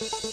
you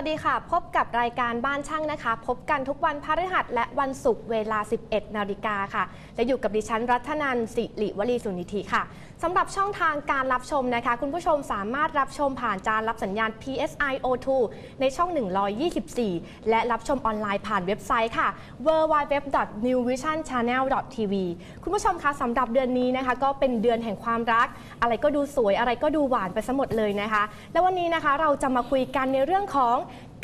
วัสดีค่ะ พบกับรายการบ้านช่างนะคะ พบกันทุกวันพฤหัสและวันศุกร์เวลา 11 นาฬิกาค่ะ และอยู่กับดิฉันรัตนันสิริวลีสุนิธิค่ะสำหรับช่องทางการรับชมนะคะ คุณผู้ชมสามารถรับชมผ่านจานรับสัญญาณ PSI O2 ในช่อง 124 และรับชมออนไลน์ผ่านเว็บไซต์ค่ะ www.newvisionchannel.tv คุณผู้ชมคะสำหรับเดือนนี้นะคะ ก็เป็นเดือนแห่งความรัก อะไรก็ดูสวยอะไรก็ดูหวานไปซะหมดเลยนะคะ และวันนี้นะคะเราจะมาคุยกันในเรื่องของ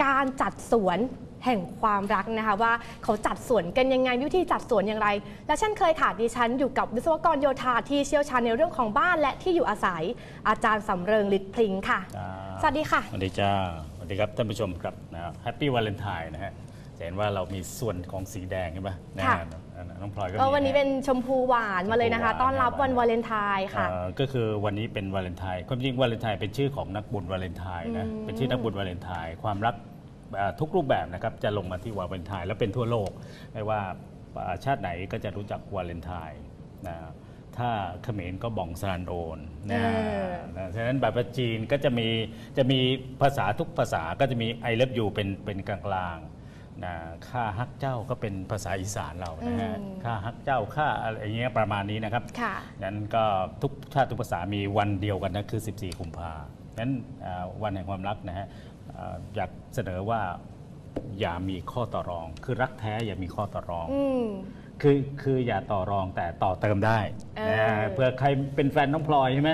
การจัดสวนแห่งความรักนะคะว่าเขาจัดสวนกันยังไงวิธีจัดสวนอย่างไร และเช่นเคยค่ะดิฉันอยู่กับวิศวกรโยธาที่เชี่ยวชาญในเรื่องของบ้านและที่อยู่อาศัย อาจารย์สำเริงฤทธิ์พลิงค่ะ จ้าสวัสดีค่ะ สวัสดีจ้าสวัสดีครับท่านผู้ชมครับนะแฮปปี้วาเลนไทน์นะฮะจะเห็นว่าเรามีส่วนของสีแดงใช่ไหมนะค่ะฮะ น้องพลอยก็เออวันนี้ะเป็นชมพูหวานมาเลยนะคะชมพูหวานต้อนรับนะวันวาเลนไทน์ค่ะเอ่อก็คือวันนี้เป็นวาเลนไทน์ความจริงวาเลนไทน์เป็นชื่อของนักบุญวาเลนไทน์นะอืมเป็นชื่อนักบุญวาเลนไทน์ความรักเอ่อทุกรูปแบบนะครับจะลงมาที่วาเลนไทน์แล้วเป็นทั่วโลกไม่ว่าเอ่อชาติไหนก็จะรู้จักวาเลนไทน์นะถ้าเขมรก็บ่องสรันโอนนะเออนะฉะนั้นแบบว่าจีนก็จะมีจะมีภาษาทุกภาษาก็จะมีไอเลิฟยูเป็นเป็นกลางๆ นะค่าฮักเจ้าก็เป็นภาษาอีสานเรานะฮะอืมค่าฮักเจ้าค่าอะไรอย่างเงี้ยประมาณนี้นะครับค่ะ นั้นก็ทุกชาติทุกภาษามีวันเดียวกันนะคือ 14กุมภานั้นอ่าวันแห่งความรักนะฮะอ่าอยากเสนอว่าอย่ามีข้อต่อรอง คือรักแท้อย่ามีข้อต่อรอง อืม คือคืออย่าต่อรองแต่ต่อเติมได้เออนะเผื่อใครเป็นแฟนน้องพลอยใช่ไหม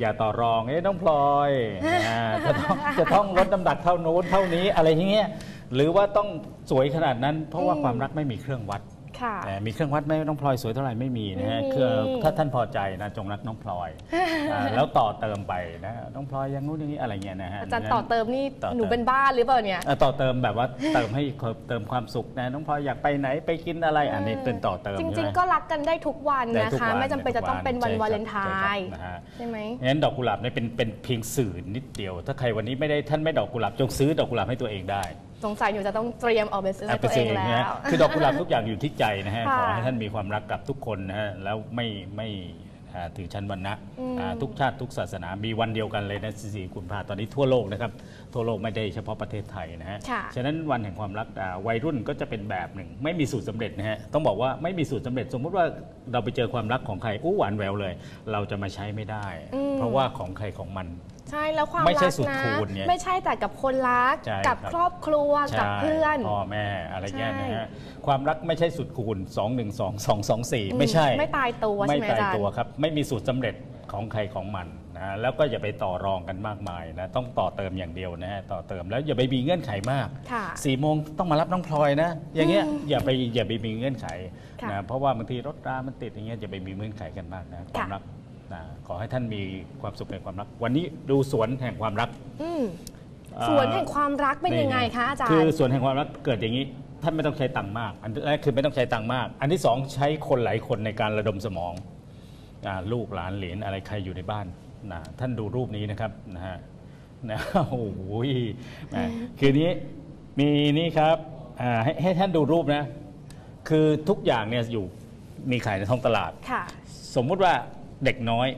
อย่าต่อรองเอ้น้องพลอยอ่าจะต้องจะต้องลดน้ำหนักเท่านู้นเท่านี้อะไรอย่างเงี้ย หรือว่าต้องสวยขนาดนั้น เพราะว่าอืมความรักไม่มีเครื่องวัด ค่ะ แต่มีเครื่องวัดไหมน้องพลอยสวยเท่าไหร่ไม่มีนะฮะไม่มี คือถ้าท่านพอใจนะจงรักน้องพลอยอ่าแล้วต่อเติมไปนะน้องพลอยอยังงู้นอย่างนี้อะไรเงี้ยนะฮะ อาจารย์ต่อเติมนี่ต่อเติม หนูเป็นบ้านหรือเปล่าเนี่ย อ่าต่อเติมแบบว่าเติมให้เติมความสุขนะน้องพลอยอยากไปไหนไปกินอะไรอันนี้เป็นต่อเติมจใช่ริงไหมๆก็รักกันได้ทุกวันได้นะทุกคะ วันไม่จำเป็นจะต้องเป็นวันใช่ครับวาเลนไทใช่น์ครับนะฮะใช่ไหมงั้นดอกกุหลาบเนี่ยเป็นเป็นเพียงสื่อนิดเดียว ถ้าใครวันนี้ไม่ได้ท่านไม่ดอกกุหลาบจงซื้อดอกกุหลาบให้ตัวเองได้ สงสัยหนูจะต้องเตรียมออกไปซื้อให้ไปตัวเอซื้องเองแล้นะฮะว คือดอกกุหลาบทุกอย่างอยู่ที่ใจนะฮะ ค่ะขอให้ท่านมีความรักกับทุกคนนะฮะ แล้วไม่ไม่อ่าถือชั้นวรรณะอืมอ่าทุกชาติทุกศาสนา มีวันเดียวกันเลยนะสี่กุมภาตอนนี้ทั่วโลกนะครับ ทั่วโลกไม่ได้เฉพาะประเทศไทยนะฮะ ค่ะ ฉะนั้นวันแห่งความรักอ่าวัยรุ่นก็จะเป็นแบบหนึ่ง ไม่มีสูตรสำเร็จนะฮะ ต้องบอกว่าไม่มีสูตรสำเร็จ สมมุติว่าเราไปเจอความรักของใครอู้หวานแววเลย เราจะมาใช้ไม่ได้อืมเพราะว่าของใครของมันใช่แล้วความไม่ใช่รักสุดนะคูณไงไม่ใช่แต่กับคนรัก ใช่กับครับ ครอบครัวกับใช่เพื่อน พ่อแม่อะไรเงี้ยใช่นะฮะความรักไม่ใช่สุดคูณ 2 1 2 2 2 4 ไม่ใช่ ไม่ตายตัวไม่ใช่ไหมตายอาจารย์ ตัวครับ ไม่มีสูตรสำเร็จของใครของมันนะแล้วก็อย่าไปต่อรองกันมากมายนะต้องต่อเติมอย่างเดียวนะฮะต่อเติมแล้วอย่าไปมีเงื่อนไขมากค่ะ สี่โมงต้องมารับน้องพลอยนะ อย่างเงี้ยอืมอย่าไปอย่าไปมีเงื่อนไขค่ะนะเพราะว่าบางทีรถรามันติดอย่างเงี้ยอย่าไปมีเงื่อนไขกันมากนะความค่ะรัก นะขอให้ท่านมีความสุขในความรัก วันนี้ดูสวนแห่งความรักอืมสวนแห่งความรักเป็นยังไงคะอาจารคือย์ส่วนแห่งความรักเกิดอย่างนี้ ท่านไม่ต้องใช้ตังค์มาก อันแรกคือไม่ต้องใช้ตังค์มาก อันที่สองใช้คนหลายคนในการระดมสมองอาลูกหลานเหลนอะไรใครอยู่ในบ้านนะท่านดูรูปนี้นะครับนะฮะนะโอ้โหแหมคือนี้มีนี่ครับอ่าให้ให้ท่านดูรูปนะ คือทุกอย่างเนี่ยอยู่มีขายในท้องตลาดค่ะสมมุติว่า เด็กน้อย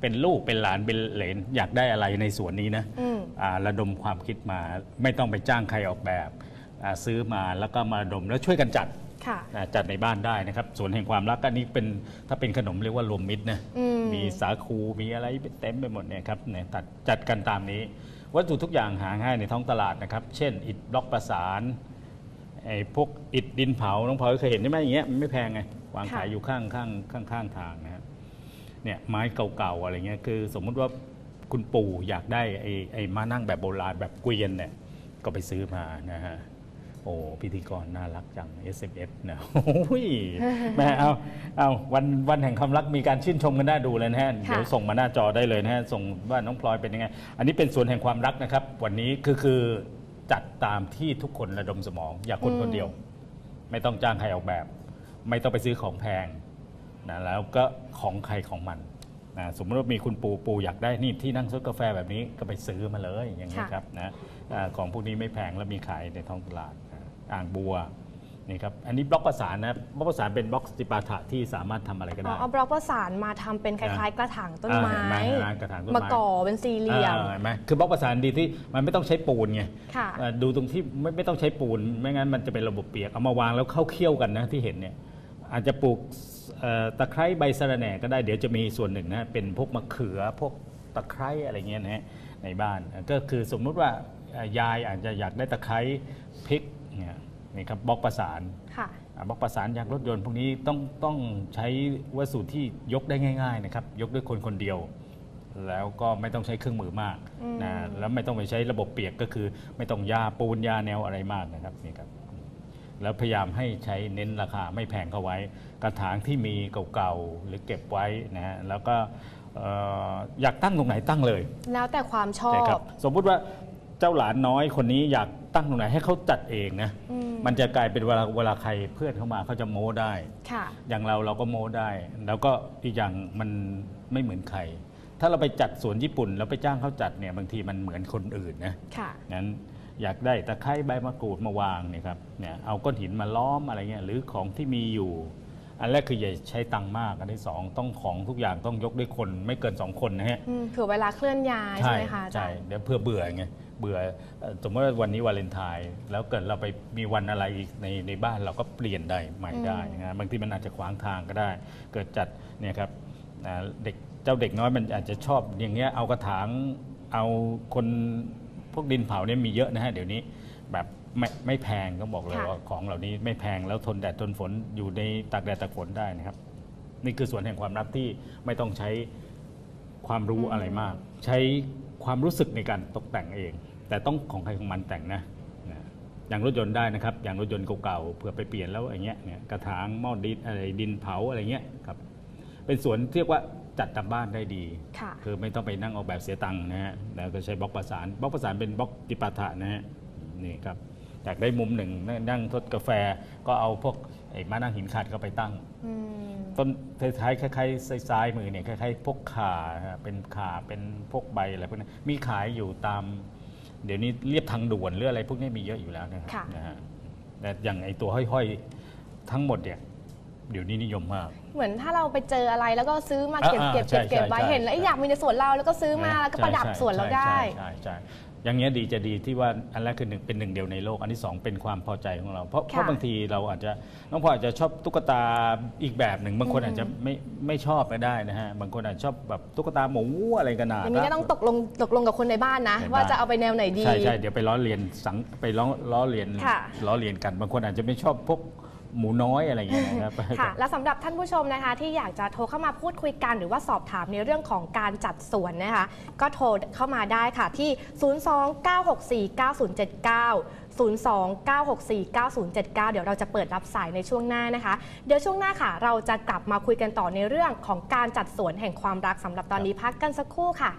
เป็นลูกเป็นหลานเป็นเหลนอยากได้อะไรในสวนนี้นะอืมอ่าระดมความคิดมาไม่ต้องไปจ้างใครออกแบบอ่าซื้อมาแล้วก็มาระดมแล้วช่วยกันจัดค่ะอ่าจัดในบ้านได้นะครับสวนแห่งความรักอันนี้เป็นถ้าเป็นขนมเรียกว่ารวมมิตรนะอืมมีสาคูมีอะไรเต็มไปหมดเนี่ยครับเนี่ยตัดจัดกันตามนี้ วัตถุทุกอย่างหาง่ายในท้องตลาดนะครับ เช่น อิฐบล็อกประสานไอ้พวกอิฐดินเผาน้องพลอยเคยเห็นใช่ไหมอย่างเงี้ยมันไม่แพงไงวางขายค่ะอยู่ข้างข้างข้างข้างทางนะฮะ เนี่ยไม้เก่าๆอะไรเงี้ยคือ สมมุติว่าคุณปู่อยากได้ไอ้ไอ้มานั่งแบบโบราณแบบเกวียนเนี่ยก็ไปซื้อมานะฮะโอ้พิธีกรน่ารักจัง S M S นะโอ้ยแม่เอาเอาวันวันแห่งความรักมีการชื่นชมกันน่าดูเลยนะฮะค่ะเดี๋ยวส่งมาหน้าจอได้เลยนะฮะส่งว่าน้องพลอยเป็นยังไง อันนี้เป็นส่วนแห่งความรักนะครับ วันนี้คือคือจัดตามที่ทุกคนระดมสมอง อย่าคนอืมคนเดียว ไม่ต้องจ้างใครออกแบบ ไม่ต้องไปซื้อของแพง นะแล้วก็ของใครของมันนะสมมติว่ามีคุณปูปูอยากได้นี่ที่นั่งซดกาแฟแบบนี้ก็ไปซื้อมาเลยอย่างนี้ยค่ะครับนะอ่าของพวกนี้ไม่แพงแล้วมีขายในท้องตลาดนะอ่างบัวนี่ครับอันนี้บล็อกประสานนะบล็อกประสานเป็นบล็อกสติปาถะที่สามารถทำอะไรก็อ๋อได้เอาบล็อกประสานมาทำเป็นคล้ายๆ กระถางต้นไม้อ่าเห็นไหมร้านกระถางต้นไม้มาก่อเป็นสี่เหลี่ยมอ่าเห็นไหมคือบล็อกประสานดีที่มันไม่ต้องใช้ปูนไงค่ะอ่าดูตรงที่ไม่ไม่ต้องใช้ปูน ไม่งั้นมันจะเป็นระบบเปียกเอามาวางแล้วเข้าเคี่ยวกันนะที่เห็นเนี่ย อาจจะปลูกเอ่อตะไคร้ใบสะระแหน่ก็ได้เดี๋ยวจะมีส่วนหนึ่งนะเป็นพวกมะเขือพวกตะไคร้อะไรเงี้ยนะฮะในบ้านก็คือสมมุติว่าเอ่ยายอาจจะอยากได้ตะไคร้พริกเนี่ยนี่ครับบล็อกประสานค่ะอ่าบล็อกประสานยางรถยนต์พวกนี้ต้องต้องใช้วัสดุที่ยกได้ง่ายๆนะครับยกด้วยคนคนเดียว แล้วก็ไม่ต้องใช้เครื่องมือมากอืมนะแล้วไม่ต้องไปใช้ระบบเปียกก็คือไม่ต้องยาปูนยาแนวอะไรมากนะครับนี่ครับ แล้วพยายามให้ใช้เน้นราคาไม่แพงเข้าไว้ กระถางที่มีเก่าๆหรือเก็บไว้นะฮะแล้วก็เอ่ออยากตั้งตรงไหนตั้งเลยแล้วแต่ความชอใช่ครับบ สมมุติว่าเจ้าหลานน้อยคนนี้อยากตั้งตรงไหนให้เขาจัดเองนะอืม มันจะกลายเป็นเวลาเวลาใครเพื่อนเข้ามาเขาจะโม้ได้ ค่ะ อย่างเราเราก็โม้ได้ แล้วก็อีกอย่างมันไม่เหมือนใคร ถ้าเราไปจัดสวนญี่ปุ่นแล้วไปจ้างเขาจัดเนี่ยบางทีมันเหมือนคนอื่นนะค่ะ นั้น อยากได้ตะไคร้ใบมะกรูดมาวางเนี่ยครับเนี่ยเอาก้อนหินมาล้อมอะไรเงี้ยหรือของที่มีอยู่ อันแรกคืออย่าใช้ตังค์มากอันที่สองต้องของทุกอย่างต้องยกด้วยคนไม่เกินสองคนนะฮะอืมเผื่อเวลาเคลื่อนย้ายใช่ไหมคะอาจาใช่รย์ เดี๋ยวเพื่อเบื่อไงเบื่อเอ่อสมมติว่าวันนี้วาเลนไทน์แล้วเกิดเราไปมีวันอะไรอีกในในบ้านเราก็เปลี่ยนได้ใหม่ได้นะบางทีมันอาจจะขวางทางก็ได้ เกิดจัดเนี่ยครับอ่าเด็กเจ้าเด็กน้อยมันอาจจะชอบอย่างเงี้ยเอากระถางเอาคน พวกดินเผาเนี่ยมีเยอะนะฮะเดี๋ยวนี้แบบไม่ไม่แพงก็บอกเลยค่ะ ว่าของเหล่านี้ไม่แพงแล้วทนแดดทนฝนอยู่ในตากแดดตากฝนได้นะครับ นี่คือส่วนแห่งความรักที่ไม่ต้องใช้ความรู้อะไรมาก ใช้ความรู้สึกในการตกแต่งเอง แต่ต้องของใครของมันแต่งนะนะอย่างรถยนต์ได้นะครับ อย่างรถยนต์เก่าๆเผื่อไปเปลี่ยนแล้วอย่างเงี้ยเนี่ยกระถางหม้อดินอะไรดินเผาอะไรเงี้ยครับ เป็นสวนเรียกว่า จัดตามบ้านได้ดี ค่ะคือไม่ต้องไปนั่งออกแบบเสียตังค์นะฮะแล้วก็ใช้บล็อกประสานบล็อกประสานเป็นบล็อกติปาถะนะฮะนี่ครับอยากได้มุมหนึ่งนั่งทดกาแฟก็เอาพวกไอ้มานั่งหินขัดเข้าไปตั้ง อืมต้นท้ายๆคล้ายๆซ้ายๆมือเนี่ยคล้ายๆพวกขาฮะเป็นขาเป็นพวกใบอะไรพวกนี้มีขายอยู่ตาม เดี๋ยวนี้เรียบทางด่วนหรืออะไรพวกนี้มีเยอะอยู่แล้วนะครัค่ะ นะฮะแต่อย่างไอ้ตัวห้อยๆ ทั้งหมดเนี่ย เดี๋ยวนี้นิยมมาก เหมือนถ้าเราไปเจออะไรแล้วก็ซื้อมาอ่าเก็บเก็บใช่เก็บเก็บใช่ไว้ใช่เห็นแล้วใช่อยากมีในสวนเราแล้วก็ซื้อมาแล้วก็ประดับใช่สวนเราใช่ได้ใช่ใช่อย่างเงี้ยดีจะดีที่ว่าอันแรกคือหนึ่งเป็นหนึ่งเดียวในโลก อันที่สองเป็นความพอใจของเราเพราะเพราะบางทีเราอาจจะน้องพลอยอาจจะชอบตุ๊กตาอีกแบบหนึ่งบางคนอืมอาจจะไม่ไม่ชอบก็ได้นะฮะบางคนอาจจะชอบแบบตุ๊กตาหมูอะไรกันนาอย่างนี้ก็ต้องตกลงตกลงกับคนในบ้านนะในบ้านว่าจะเอาไปแนวไหนดีใช่ใช่เดี๋ยวไปล้อเลียนสังไปล้อล้อเลียนค่ะล้อเลียนกัน บางคนอาจจะไม่ชอบพวก หมูน้อยอะไรอย่างเงี้ยนะครับ ค่ะ และสำหรับท่านผู้ชมนะคะที่อยากจะโทรเข้ามาพูดคุยกัน หรือว่าสอบถามในเรื่องของการจัดสวนนะคะ ก็โทรเข้ามาได้ค่ะที่ 029649079 029649079 เดี๋ยวเราจะเปิดรับสายในช่วงหน้านะคะ เดี๋ยวช่วงหน้าค่ะ เราจะกลับมาคุยกันต่อในเรื่องของการจัดสวนแห่งความรักสำหรับตอนนี้พักกันสักครู่ค่ะ